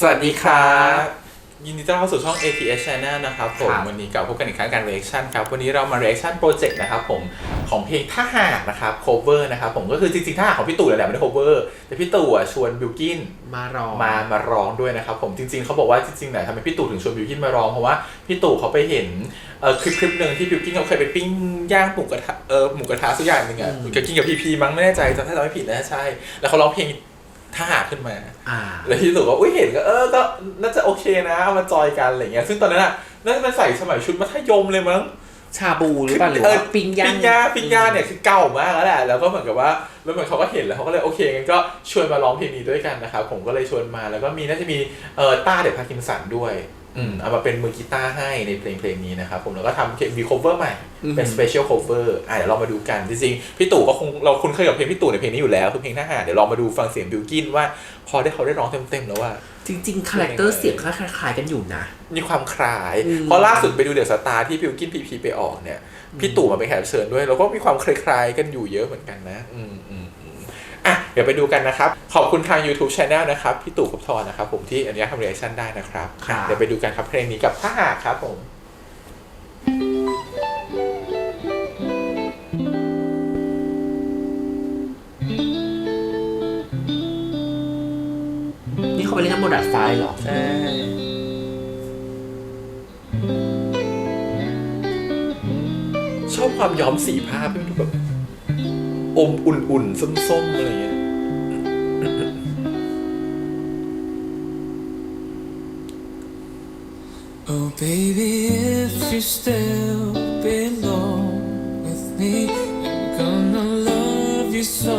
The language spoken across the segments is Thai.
สวัสดีครับ ยินดีต้อนรับเข้าสู่ช่อง ATS Channel นะครับผม ครับ วันนี้กลับพบกันอีกครั้งการ reaction ครับ วันนี้เรามา reaction project นะครับผม ของเพลงถ้าหากนะครับ cover นะครับผม ก็คือจริงๆถ้าหากของพี่ตู่แหละไม่ได้ cover แต่พี่ตู่อะชวนบิวกิน มารอ มามาร้องด้วยนะครับผมจริงๆเขาบอกว่าจริงๆเนี่ยทำไมพี่ตู่ถึงชวนบิวกินมาร้องเพราะว่าพี่ตู่เขาไปเห็นเอ่อคลิปคลิปหนึ่งที่บิวกินเขาเคยไปปิ้งย่างหมูกระทะเออหมูกระทะสักอย่างหนึ่งอะอืมกับกินกับพีพีมั้งไม่แน่ใจจำถ้าจำไม่ผิดนะใช่ แล้วเขาร้องเพลง ถ้าหากขึ้นมา อ่า แล้วพี่ตู่ก็อุ้ยเห็นก็เออก็น่าจะโอเคนะเอามาจอยกันอะไรเงี้ยซึ่งตอนนั้นอะน่าจะเป็นใส่สมัยชุดมัธยมเลยมั้งชาบูหรือเปล่าหรือเออว่าปิ้งย่างปิ้งย่างปิ้งย่างเนี่ยคือเก่ามากแล้วแหละแล้วก็เหมือนกับว่าแล้วเหมือนเขาก็เห็นแล้วเขาก็เลยโอเคงั้นก็ชวนมาร้องเพลงนี้ด้วยกันนะครับผมก็เลยชวนมาแล้วก็มีน่าจะมีเอ่อต้าเด็กพาร์กินสันด้วย อืมเอามาเป็นมือกีตาร์ให้ในเพลงเพลงนี้นะครับผมแล้วก็ทำมี cover ใหม่เป็น special cover อะเดี๋ยวเรามาดูกันจริงๆพี่ตู่ก็คงเราคุ้นเคยกับเพลงพี่ตู่ในเพลงนี้อยู่แล้วคือเพลงทหารเดี๋ยวเรามาดูฟังเสียงบิวกินว่า พอได้เขาได้ร้องเต็มๆแล้วว่าจริงๆคาแรคเตอร์เสียงก็คล้ายๆกันอยู่นะ มีความคล้ายอืมเพราะล่าสุดไปดูเดอะสตาร์ที่พิวกินพีพีไปออกเนี่ย พี่ตู่มาเป็นแขกรับเชิญด้วย แล้วก็มีความคล้ายๆกันอยู่เยอะเหมือนกันนะ อืม อืมอืมอะเดี๋ยวไปดูกันนะครับ ขอบคุณทาง YouTube Channel นะครับ พี่ตู่ภพบทรนะครับผมที่อนุญาตทำเรีแอคชั่นได้นะครับครับอะเดี๋ยวไปดูกันครับเพลงนี้กับถ้าหากครับผม นี่เขาไปเล่นน้ำบนดาดฟ้าเหรอ ใช่ชอบความย้อมสีผ้าพี่มันดูแบบ อมอุ่นๆ ส้มๆ อะไรอย่างเงี้ย Oh, baby, if you still belong with me, I'm gonna love you so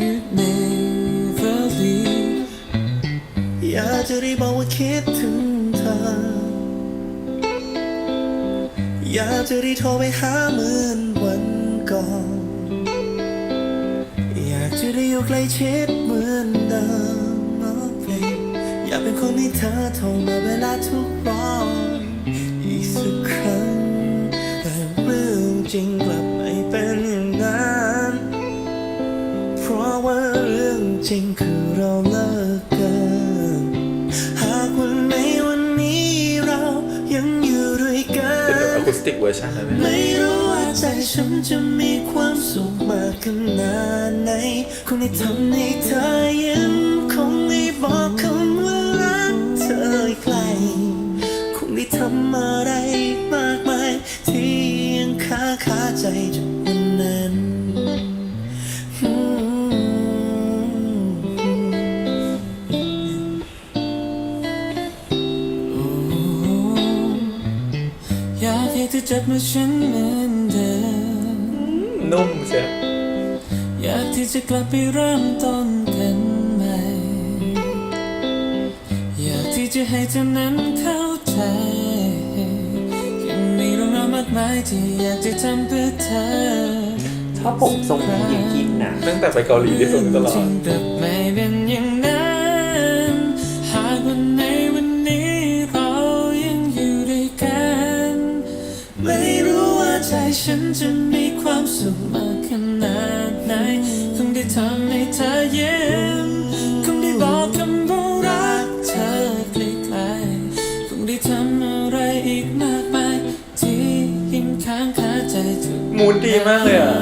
you'd never leave. อยากจะได้บอกว่าคิดถึงเธออยากจะได้โทรไปหาเหมือนวันก่อน จะได้อยู่ใกล้ชิดเหมือนเดิมน้อเพลงอยากเป็นคนที่เธอโทรมาเวลาทุกรอนอีกสักครั้งแต่เรื่องจริงกลับไม่เป็นอย่างนั้นเพราะว่าเรื่องจริงคือเราเลิกกันหากวันในวันนี้เรายังอยู่ด้วยกัเป็นแบบอะคูสติกเวอร์ชันนะเนี่ยไม่รู้ ใจฉันจะมีความสุขมากขนาดไหนคงได้ทำให้เธอยิ้มคงได้บอกคำ นุ่มใช่อยากที่จะกลับไปเริ่มต้นกันใหม่ อยากที่จะให้เธอนั้นเข้าใจยังมีเรื่องราวมากมายที่อยากจะทำเพื่อเธอถ้าผมทรงนี้อย่างกินนะตั้งแต่ไปเกาหลีได้ฟังตลอดจริงแต่ไม่เป็นอย่างนั้น หากวันในวันนี้เรายังอยู่ด้วยกัน ไม่รู้ว่าใจฉันจะมี ความสุขมากขนาดไหน คงได้ทำให้เธอยิ้มคงได้บอกคำว่ารักเธอใกล้ๆคงได้ทำอะไรอีกมากมาย ที่ยังค้างคาใจทุกมูดดีมากเลยอะ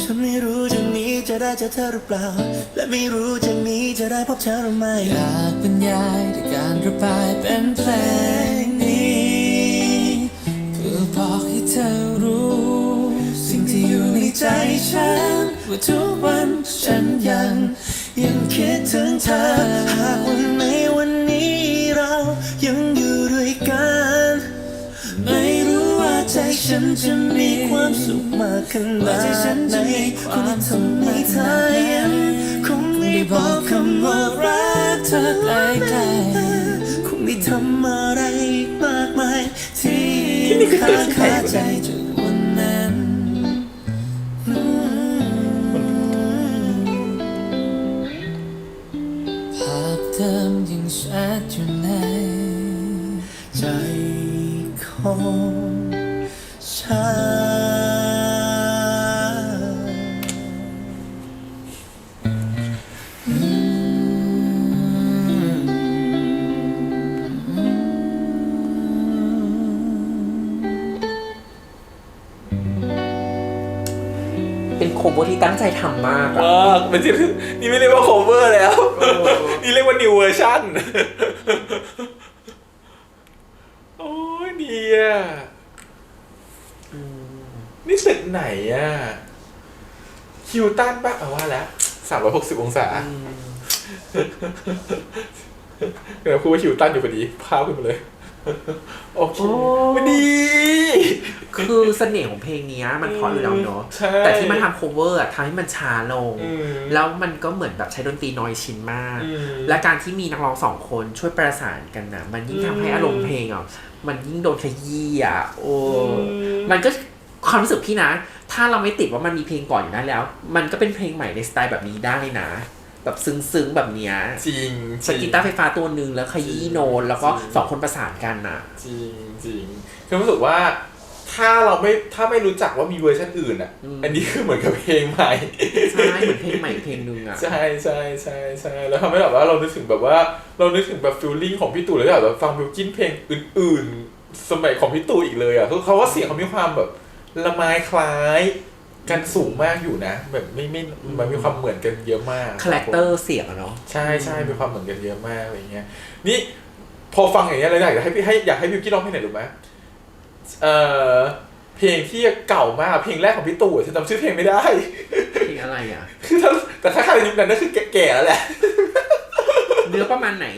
ฉันไม่รู้จากนี้จะได้เจอเธอหรือเปล่า และไม่รู้จากนี้จะได้พบเธอหรือไม่อยากบรรยายด้วยการระบายเป็นเพลงนี้เพื่อ บอกให้เธอรู้ สิ่งที่อยู่ในใจฉัน ว่าทุกวันฉันยัง ยังคิดถึงเธอ หากวันในวันนี้เรายังอยู่ด้วยกัน ไม่รู้ว่าใจฉันจะมีมีความสุขมากขนาว่าดใจฉันไหนจะมีคคงวามได้สุขทำให้มากเธขอนาดไหนยิ้มคงได้ได้บบออกกคำคำว่าว่ารัรักกเธเธออใกใกล้ล้ๆคงได้ทำอะไร ที่นี่คือตึค้าก เวอร์ที่ตั้งใจทำมากอะมากมันที่นี่ไม่เรียกว่า cover แล้ว นี่เรียกว่า new version โอ้ยดีอะนี่ตึกไหนอะคิวตันปะเอาว่าแล้วสามร้อยหกสิบองศาเดี๋ยวพูดว่าคิวตันอยู่พอดีพาขึ้นมาเลย โอเคมันดี คือเสน่ห์ของเพลงเนี้ยมันเพราะอยู่แล้วเนาะใช่แต่ที่มันทำ cover อะทำให้มันช้าลง อืม แล้วมันก็เหมือนแบบใช้ดนตรีน้อยชิ้นมาก อืม และการที่มีนักร้องสองคนช่วยประสานกันนะมันยิ่งทำให้อืมอารมณ์เพลงอะมันยิ่งโดนขยี้อะโอ้อืมมันก็ความรู้สึกพี่นะ ถ้าเราไม่ติดว่ามันมีเพลงก่อนอยู่นั้นแล้ว มันก็เป็นเพลงใหม่ในสไตล์แบบนี้ได้นะ แบบซึ้งๆแบบเนี้ยจริงสกีตาร์ไฟฟ้าตัวหนึ่งแล้วขยี้โน้ตแล้วก็จริงสองคนประสานกันน่ะ จริงจริงคือรู้สึกว่าถ้าเราไม่ถ้าไม่รู้จักว่ามีเวอร์ชันอื่นอะอืมอันนี้คือเหมือนกับเพลงใหม่ใช่เหมือนเพลงใหม่เพลงหนึ่งอะใช่ใช่ใช่ใช่แล้วทำให้แบบว่าเรานึกถึงแบบว่าเรานึกถึงแบบฟิลลิ่งของพี่ตู่แล้วอยากแบบฟังบิวกินเพลงอื่น ๆ สมัยของพี่ตู่อีกเลยอะคือเขาว่าเสียงเขามีความแบบละไม้คล้าย กันสูงมากอยู่นะ แบบไม่ไม่มันมีความเหมือนกันเยอะมากคาแรคเตอร์เสียงอะเนาะใช่ใช่มีความเหมือนกันเยอะมากอะไรเงี้ย นี่พอฟังอย่างเงี้ยเลยอยากจะให้พี่ให้อยากให้บิวกี้ร้องเพลงไหนรู้ไหมเอ่อเพลงที่เก่ามากเพลงแรกของพี่ตู่อะฉันจำชื่อเพลงไม่ได้เพลงอะไรอะคือถ้าแต่ถ้าใครในยุคนั้นก็คือแก่ๆแล้วแหละเนื้อประมาณไหน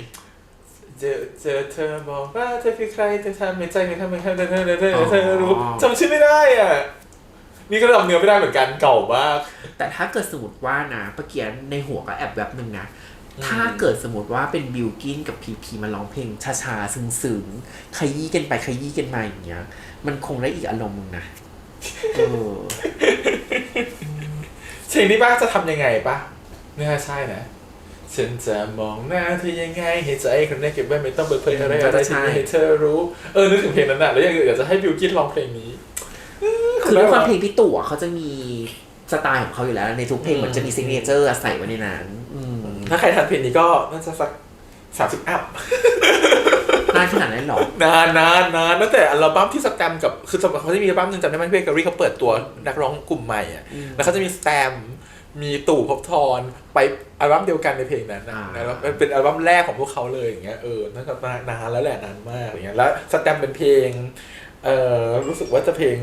เจอเจอเธอบอกว่าเธอคือใครเธอทำไม่ใจไม่ทำไม่ทำเธอเธอเธอเธอเธอรู้อ๋อจำชื่อไม่ได้อะ นี่ก็จำเนื้อไม่ได้เหมือนกันเก่ามาก แต่ถ้าเกิดสมมติว่านะเมื่อกี้ในหัวก็แอบแบบหนึ่งนะอืมถ้าเกิดสมมติว่าเป็นบิลกินกับพีพีมาร้องเพลงช้าๆซึ้งๆขยี้กันไปขยี้กันมาอย่างเงี้ย มันคงได้อีกอารมณ์หนึงนะเออเพลงนี้ป้าจะทำยังไงปะเนื้อใช่นะฉันจะมองหน้าเธอยังไงให้ใจคนนี้เก็บไว้ไม่ต้องเปิดเผยอะไรอะไรที่ไม่ให้เธอรู้ เออนึกถึงเพลงนั้นน่ะแล้วยังอยากจะให้บิวกินร้องเพลงนี้ คือด้วยความเพลงพี่ตู่อะเขาจะมีสไตล์ของเขาอยู่แล้ว ในทุกเพลงมันจะมีซิงเกิลเจอร์ใส่ไว้ในนั้นอืมถ้าใครทันเพลงนี้ก็น่าจะสักสามสิบอัพนานขนาดนั้นเหรอนานนานนานตั้งแต่อัลบั้มที่สแตมป์กับคือสมัยเขาจะมีอัลบั้มหนึงจำได้ไหมพี่เบเกอรี่เขาเปิดตัวนักร้องกลุ่มใหม่อะอืมแล้วเขาจะมีสแตมป์มีตู่ภพบทรไปอัลบั้มเดียวกันในเพลงนั้นนะอ่าแล้วมันเป็นอัลบั้มแรกของพวกเขาเลยอย่างเงี้ยเออนั่นก็นานแล้วแหละนานมากอย่างเงี้ยแล้วสแตมป์เป็นเพลงเออรู้สึกว่าจะเพลง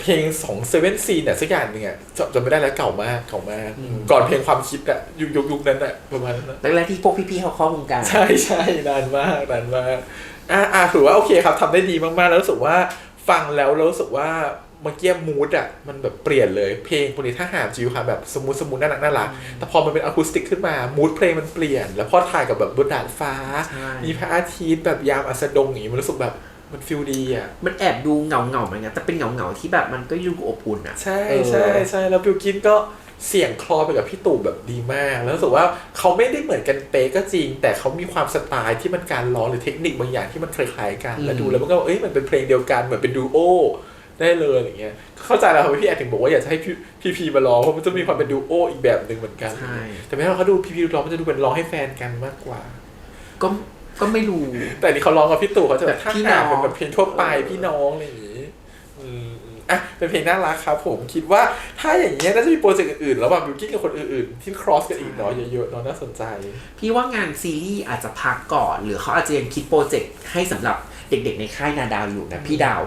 เพลงของเซเว่นซีเนี่ยสักอย่างหนึ่งอะจำจำไม่ได้แล้วเก่ามากเก่ามากก่อนเพลงความคิดอะยุคยุคยุคนั้นอะประมาณนั้นอะแรกๆที่พวกพี่ๆเขาเข้าวงการ ใช่ใช่นานมากนานมากอะอะถือว่าโอเคครับทำได้ดีมากๆ แล้วรู้สึกว่าฟังแล้วแล้วรู้สึกว่าเมื่อกี้มูดอะมันแบบเปลี่ยนเลยเพลงปกติถ้าหามจิวค่ะแบบสมูทสมูทน่ารักน่ารักแต่พอมันเป็นอะคูสติกขึ้นมามูดเพลงมันเปลี่ยน แล้วพอถ่ายกับแบบบนดาดฟ้า ใช่ มีพระอาทิตย์แบบยามอัสดงอย่างงี้มันรู้สึกแบบ มันฟิลดีอะ มันแอบดูเหงาๆเหมือนกันแต่เป็นเหงาๆที่แบบมันก็ดูอบอุ่นอะ ใช่เออใช่ใช่แล้วบิวกินก็เสียงคลอไปกับพี่ตู่แบบดีมาก แล้วรู้สึกว่าเขาไม่ได้เหมือนกันเป๊ะก็จริง แต่เขามีความสไตล์ที่มันการร้องหรือเทคนิคบางอย่างที่มันคล้ายๆกัน แล้วดูแล้วมันก็เอ้ยมันเป็นเพลงเดียวกันเหมือนเป็นดูโอได้เลยอย่างเงี้ย เข้าใจแล้วทำไมพี่แอดถึงบอกว่าอยากจะให้พี่พี่พีมาร้องเพราะมันจะมีความเป็นดูโออีกแบบหนึ่งเหมือนกันใช่แต่ไม่ใช่ว่าเขาดูพี่พีร้องมันจะดูเป็นร้องให้แฟนกันมากกว่า ก็ ก็ไม่รู้ แต่อันนี่เขาร้องกับพี่ตู่เขาจะแบบแบบท่าพี่ทางน้องเป็นแบบเพลงทั่วไปพี่น้องอะไรอย่างงี้อืมอืมอะเป็นเพลงน่ารักครับผมคิดว่าถ้าอย่างเงี้ยน่าจะมีโปรเจกต์อื่นๆแล้วแบบบิวกิ้นกับคนอื่นๆ ที่ cross กันอีกเนาะเยอะๆเนาะน่าสนใจ พี่ว่างานซีรีส์อาจจะพักก่อน หรือเขาอาจจะยังคิดโปรเจกต์ให้สำหรับเด็กๆในค่ายนาดาวอยู่นะพี่ดาว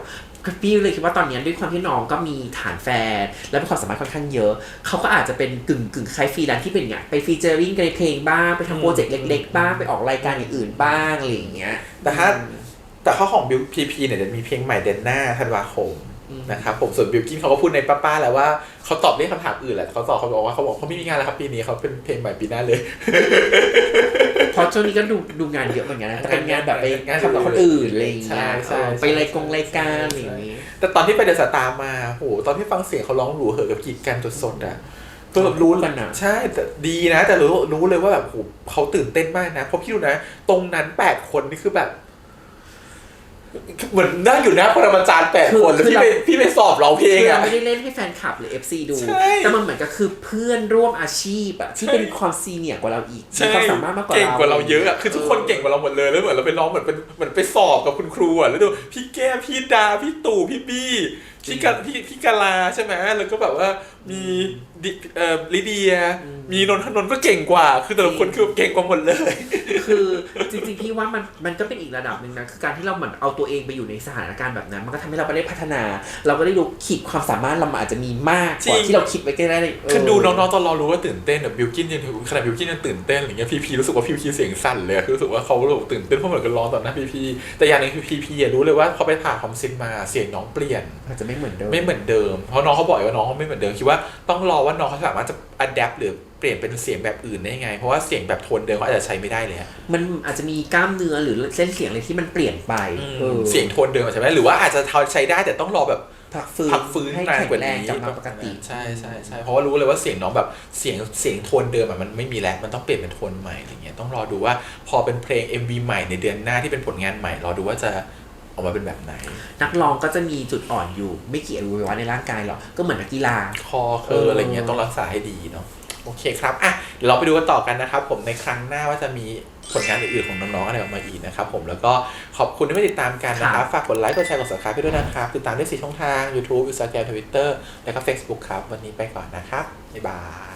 พี่เลยคิดว่าตอนนี้ด้วยความที่น้องก็มีฐานแฟน และมีความสามารถค่อนข้างเยอะ เขาก็อาจจะเป็นกึ่งกึ่งคล้ายฟรีแลนซ์ที่เป็นอย่างไปฟีเจอริ่งในเพลงบ้าง ไปทำโปรเจกต์เล็ก ๆ บ้าง ไปออกรายการอย่างอื่นบ้างอะไรอย่างเงี้ย แต่ถ้าแต่ข้อของบิวพีพีเนี่ยจะมีเพลงใหม่เดือนหน้าธันวาคม นะครับผมส่วนบิวกิ้นเขาก็พูดในป้าๆแล้วว่าเขาตอบเรื่องคำถามอื่นแหละเขาตอบเขาบอกว่าเขาบอกเขาไม่มีงานแล้วครับปีนี้เขาเป็นเพลงใหม่ปีหน้าเลยเพราะช่วงนี้ก็ดูดูงานเยอะเหมือนกันนะแต่เป็นงานแบบไปงานทำกับคนอื่นอะไรอย่างเงี้ยใช่ใช่ไปรายกงรายการอะไรอย่างงี้ แต่ตอนที่ไปเดอะสตาร์มาโหตอนที่ฟังเสียงเขาร้องหรูเหอะกับกีดกันสดๆอะก็แบบรู้กันะใช่แต่ดีนะ แต่รู้รู้เลยว่าแบบโหเขาตื่นเต้นมากนะเพราะพี่ดูนะ ตรงนั้นแปดคนนี่คือแบบ เหมือนนั่งอยู่หน้าปรมาจารย์แปดคือคนแล้วคือพี่ไปเรา พี่ไปสอบร้องเพลงคือเราอะ ไม่ได้เล่นให้แฟนคลับหรือ FC ดู ใช่แต่มันเหมือนกับคือเพื่อนร่วมอาชีพอะที่เป็นความซีเนียร์กว่าเราอีกมีความสามารถมากกว่าเรา เก่งกว่าเราเยอะอะคือทุกคนเก่งกว่าเราหมดเลยแล้วเหมือนเราไปร้องเหมือนเป็นเหมือนไปสอบกับคุณครูอะแล้วดูพี่แก้มพี่ดาพี่ตู่พี่บี้พี่กะพี่พี่กาลาใช่ไหมแล้วก็แบบว่ามีดิเอ่อลิเดีย มีนนทนนท์ก็เก่งกว่า คือแต่ละคนคือเก่งกว่าหมดเลย คือจริงๆพี่ว่ามันมันก็เป็นอีกระดับหนึ่งนะคือการที่เราเหมือนเอาตัวเองไปอยู่ในสถานการณ์แบบนั้น มันก็ทำให้เราไปได้พัฒนา เราก็ได้รู้ขีดความสามารถเรามันอาจจะมีมากกว่าจริงที่เราคิดไว้ก็ได้เลยเออคือดูน้องๆตอนเรารู้ว่าตื่นเต้นแบบบิวกินยังขนาดบิวกินยังตื่นเต้นอะไรเงี้ยพีพีรู้สึกว่าพีพีเสียงสั่นเลยอะคือรู้สึกว่าเขารู้สึกตื่นเต้นเพราะเหมือนกันร้องต่อหน้าพีพีแต่อย่างหนึงคือพีพีรู้เลยว่าพอไปผ่าคอมซินมาเสียงน้องเปลี่ยนอาจจะไม่เหมือนเดิมไม่เหมือนเดิมเพราะน้องเขาบอกว่าน้องเขาไม่เหมือนเดิมคิดว่าต้องรอว่าน้องเขาสามารถจะอัดแอปหรือ เปลี่ยนเป็นเสียงแบบอื่นได้ไง เพราะว่าเสียงแบบโทนเดิมเขาอาจจะใช้ไม่ได้เลยอะมันอาจจะมีกล้ามเนื้อหรือเส้นเสียงอะไรที่มันเปลี่ยนไปออเสียงโทนเดิมอาจจะใช้ไม่ได้หรือว่าอาจจะใช้ได้แต่ต้องรอแบบพักฟื้นพักฟื้นให้นานแข็กว่างแรงนี้กลับมาปกติใช่ใช่ใช่เพราะว่ารู้เลยว่าเสียงน้องแบบเสียงเสียงโทนเดิมอะมันไม่มีแล้วมันต้องเปลี่ยนเป็นโทนใหม่อะไรเงี้ยต้องรอดูว่าพอเป็นเพลง MV ใหม่ในเดือนหน้าที่เป็นผลงานใหม่รอดูว่าจะออกมาเป็นแบบไหน นักร้องก็จะมีจุดอ่อนอยู่ไม่กี่อวัยวะในร่างกายหรอกก็เหมือนนักกีฬาคอเคออะไรเงี้ยต้องรักษาให้ดีเนาะ โอเคครับอะเดี๋ยวเราไปดูกันต่อกันนะครับผมในครั้งหน้าว่าจะมีผลงานอื่นๆของน้องๆอะไรออกมาอีกนะครับผมแล้วก็ขอบคุณที่มาติดตามกันนะครับ ฝากกดไลค์กดแชร์กด subscribe ไปด้วยนะครับ ติดตามได้สี่ช่องทาง YouTube Instagram Twitter แล้วก็ Facebook ครับ วันนี้ไปก่อนนะครับ บ๊ายบาย